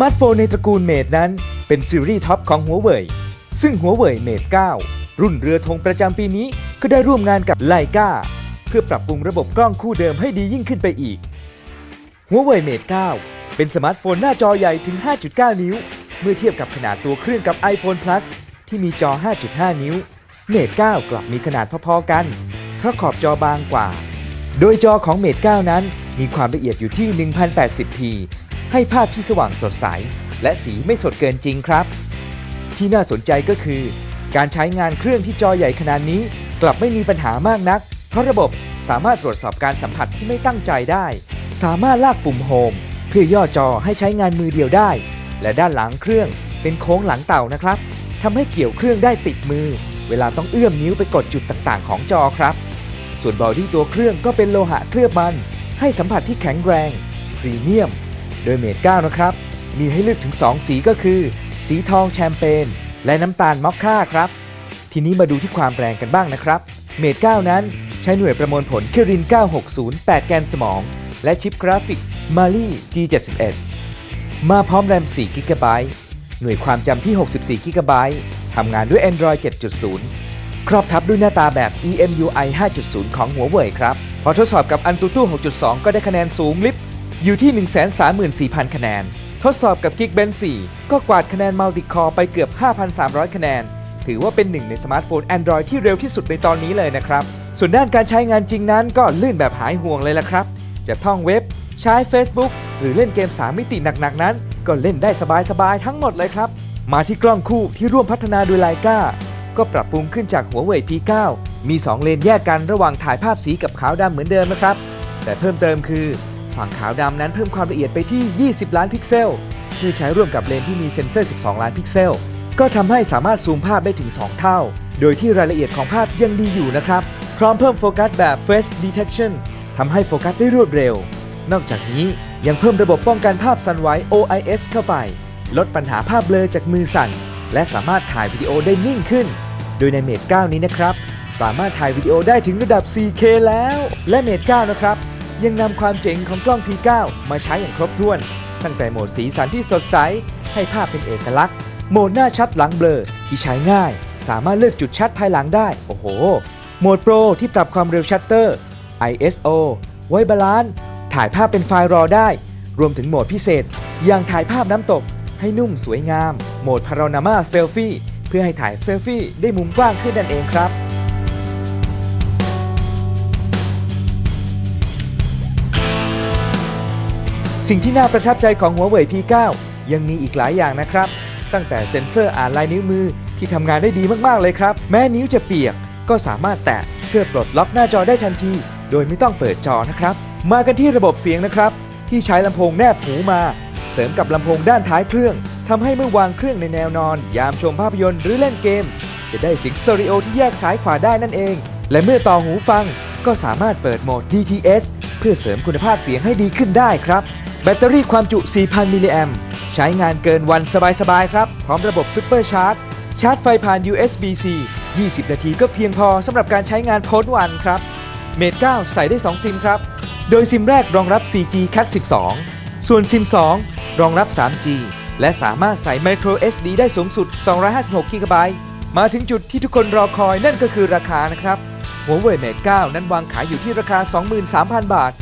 มาร์ทโฟนในตระกูลเม e นั้น เป็นซีรีส์ท็อปของหัวเว่ยซึ่งหัวเว่ยเม e 9รุ่นเรือธงประจำปีนี้ก็ได้ร่วมงานกับไลกาเพื่อปรับปรุงระบบกล้องคู่เดิมให้ดียิ่งขึ้นไปอีกหัวเว่ยเม e 9เป็นสมาร์ทโฟนหน้าจอใหญ่ถึง 5.9 นิ้ว เมื่อเทียบกับขนาดตัวเครื่องกับ iPhone Plus ที่มีจอ 5.5 นิ้วเม e 9กลับมีขนาดพอๆกัน เพราะขอบจอบางกว่า โดยจอของเม e 9นั้นมีความละเอียดอยู่ที่ 1080p ให้ภาพที่สว่างสดใส และสีไม่สดเกินจริงครับ ที่น่าสนใจก็คือ การใช้งานเครื่องที่จอใหญ่ขนาดนี้ กลับไม่มีปัญหามากนัก เพราะระบบสามารถตรวจสอบการสัมผัสที่ไม่ตั้งใจได้ สามารถลากปุ่มโฮมเพื่อย่อจอให้ใช้งานมือเดียวได้ และด้านหลังเครื่องเป็นโค้งหลังเต่านะครับทำให้เกี่ยวเครื่องได้ติดมือ เวลาต้องเอื้อมนิ้วไปกดจุดต่างๆ ของจอครับ ส่วนบอดี้ตัวเครื่องก็เป็นโลหะเคลือบมัน ให้สัมผัสที่แข็งแรง พรีเมียม โดยเมด9นะครับ มีให้เลือกถึง 2 สีก็คือ สีทองแชมเปญและน้ำตาลมอคค่าครับ ทีนี้มาดูที่ความแรงกันบ้างนะครับ เมด9นั้นใช้หน่วยประมวลผลเคริน 960 8 แกนสมอง และชิปกราฟิก Mali G71 มาพร้อมแรม4 g b หน่วยความจำที่ 64 g b ทำงานด้วย Android 7.0 ครอบทับด้วยหน้าตาแบบ EMUI 5.0 ของหัวเว่ยครับ พอทดสอบกับ Antutu 6.2 ก็ได้คะแนนสูงลิฟ อยู่ที่ 134,000 คะแนน ทดสอบกับ Geekbench 4 ก็กวาดคะแนน Multicore ไปเกือบ 5,300 คะแนน ถือว่าเป็นหนึ่งในสมาร์ทโฟน Android ที่เร็วที่สุดในตอนนี้เลยนะครับ ส่วนด้านการใช้งานจริงนั้นก็ลื่นแบบหายห่วงเลยละครับ จะท่องเว็บ ใช้ Facebook หรือเล่นเกม 3 มิติหนักๆ นั้น ก็เล่นได้สบายๆ ทั้งหมดเลยครับ มาที่กล้องคู่ที่ร่วมพัฒนาโดยไลกาก็ปรับปรุงขึ้นจากหัวเว่ย P9 มี 2 เลนแยกกันระหว่างถ่ายภาพสีกับขาวดำเหมือนเดิมนะครับ แต่เพิ่มเติมคือ ฝั่งขาวดำนั้นเพิ่มความละเอียดไปที่ 20 ล้านพิกเซลเพื่อใช้ร่วมกับเลนที่มีเซ็นเซอร์ 12 ล้านพิกเซล ก็ทำให้สามารถซูมภาพได้ถึง 2 เท่า โดยที่รายละเอียดของภาพยังดีอยู่นะครับ พร้อมเพิ่มโฟกัสแบบ Face Detection ทำให้โฟกัสได้รวดเร็ว นอกจากนี้ยังเพิ่มระบบป้องกันภาพสั่นไหว OIS เข้าไป ลดปัญหาภาพเบลอจากมือสั่น และสามารถถ่ายวิดีโอได้นิ่งขึ้น โดยในเมด9นี้นะครับ สามารถถ่ายวิดีโอได้ถึงระดับ 4K แล้ว และเมด9นะครับ ยังนำความเจ๋งของกล้อง P9 มาใช้อย่างครบถ้วน ตั้งแต่โหมดสีสันที่สดใส ให้ภาพเป็นเอกลักษณ์ โหมดหน้าชัดหลังเบลอที่ใช้ง่าย สามารถเลือกจุดชัดภายหลังได้ โอ้โห โหมดโปรที่ปรับความเร็วชัตเตอร์ ISO ไว้บาลานซ์ถ่ายภาพเป็นไฟล์รอได้ รวมถึงโหมดพิเศษ อย่างถ่ายภาพน้ำตก ให้นุ่มสวยงาม โหมดพา r านามาเซลฟี่เพื่อให้ถ่ายเซลฟี่ได้มุมกว้างขึ้นนั่นเองครับ สิ่งที่น่าประทับใจของหัวเว่ย P9 ยังมีอีกหลายอย่างนะครับ ตั้งแต่เซ็นเซอร์อ่านลายนิ้วมือที่ทำงานได้ดีมากๆเลยครับ แม้นิ้วจะเปียกก็สามารถแตะเพื่อปลดล็อกหน้าจอได้ทันที โดยไม่ต้องเปิดจอนะครับ มากันที่ระบบเสียงนะครับ ที่ใช้ลำโพงแนบหูมา เสริมกับลำโพงด้านท้ายเครื่องทำให้เมื่อวางเครื่องในแนวนอน ยามชมภาพยนตร์หรือเล่นเกม จะได้เสียงสเตอริโอที่แยกซ้ายขวาได้นั่นเอง และเมื่อต่อหูฟังก็สามารถเปิดโหมด DTS เพื่อเสริมคุณภาพเสียงให้ดีขึ้นได้ครับแบ ตเตอรี่ความจุ 4,000 มิลลิแอมใช้งานเกินวันสบายๆ ครับ พร้อมระบบซุปเปอร์ชาร์จ ชาร์จไฟผ่าน USB-C 20 นาทีก็เพียงพอสำหรับการใช้งานพ้นวันครับ เมด9ใส่ได้ 2 ซิมครับ โดยซิมแรกรองรับ 4G Cat 12 ส่วนซิม 2 รองรับ 3G และสามารถใส่ Micro SD ได้สูงสุด 256 GB มาถึงจุดที่ทุกคนรอคอยนั่นก็คือราคานะครับหัวเว่ยเมด9นั้นวางขายอยู่ที่ราคา 23,000 บาท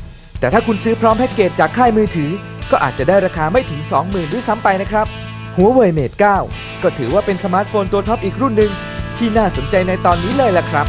แต่ถ้าคุณซื้อพร้อมแพ็กเกจจากค่ายมือถือ ก็อาจจะได้ราคาไม่ถึง 20,000ด้วยซ้ำไปนะครับหัวเว่ยเมด9ก็ถือว่าเป็นสมาร์ทโฟนตัวท็อปอีกรุ่นหนึ่งที่น่าสนใจในตอนนี้เลยล่ะครับ